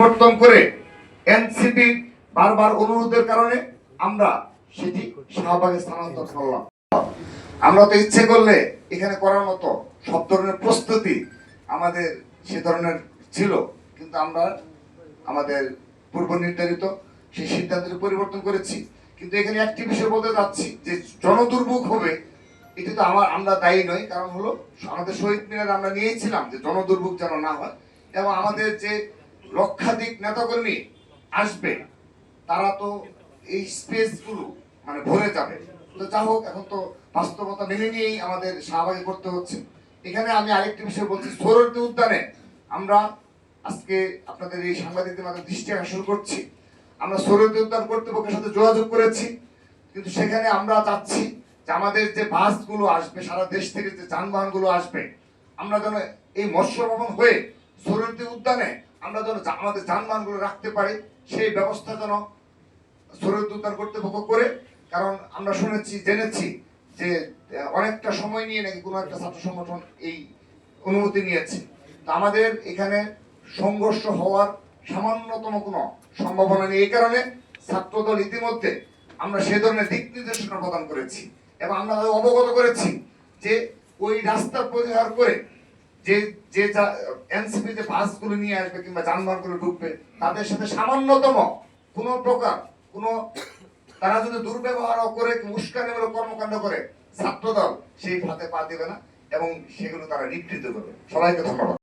পরিবর্তন করে এনসিপি বারবার অনুরোধের কারণে আমরা সেটি শাহবাগে স্থানান্তর করলাম। আমরা তো ইচ্ছে করলে এখানে করার মতো সব ধরনের প্রস্তুতি আমাদের সে ধরনের ছিল, কিন্তু আমরা আমাদের পূর্ব নির্ধারিত সেই সিদ্ধান্তের পরিবর্তন করেছি। কিন্তু এখানে একটি বিষয় বলতে যাচ্ছি যে জনদুর্ভোগ হবে, এটা তো আমার, আমরা দায়ী নই, কারণ হলো আমাদের শহীদ মিনার আমরা নিয়েছিলাম যে জনদুর্ভোগ যেন না হয়, এবং আমাদের যে লক্ষাধিক নেতাকর্মী আসবে, তারা তো এই স্পেসগুলো মানে ভরে যাবে। তো যা হোক, এখন তো বাস্তবতা মেনে নিয়েই আমাদের শাহবাগে করতে হচ্ছে। এখানে আমি আরেকটি বিষয় বলছি সৌরতী উদ্যানে আমরা আজকে আপনাদের এই সাংবাদিকদের মাধ্যমে দৃষ্টি আকর্ষণ করছি। আমরা সৌরতী উদ্যান কর্তৃপক্ষের সাথে যোগাযোগ করেছি, কিন্তু সেখানে আমরা চাচ্ছি যে আমাদের যে বাসগুলো আসবে, সারা দেশ থেকে যে যানবাহনগুলো আসবে, আমরা যেন এই মৎস্য ভবন হয়ে সৌরতী উদ্যানে আমরা যেন আমাদের যানবাহনগুলো রাখতে পারি, সেই ব্যবস্থা যেন সৌরতী উদ্যান কর্তৃপক্ষ করে। কারণ আমরা শুনেছি, জেনেছি যে অনেকটা সময় নিয়ে নাকি কোনো একটা ছাত্র সংগঠন এই অনুমতি নিয়েছে। তো আমাদের এখানে সংঘর্ষ হওয়ার সামান্যতম কোনো সম্ভাবনা নেই। এই কারণে ছাত্রদল ইতিমধ্যে আমরা সে ধরনের দিক নির্দেশনা প্রদান করেছি এবং আমরা অবগত করেছি যে ওই রাস্তা পরিহার করে যে যে এনসিপি যে বাসগুলো নিয়ে আসবে কিংবা যানবাহনগুলো ঢুকবে, তাদের সাথে সামান্যতম কোনো প্রকার কোনো, তারা যদি দুর্ব্যবহার করে, উস্কানিমূলক কর্মকাণ্ড করে, ছাত্রদল সেই ফাঁদে পা দেবে না এবং সেগুলো তারা নিবৃত্ত করবে। সবাইকে ধন্যবাদ।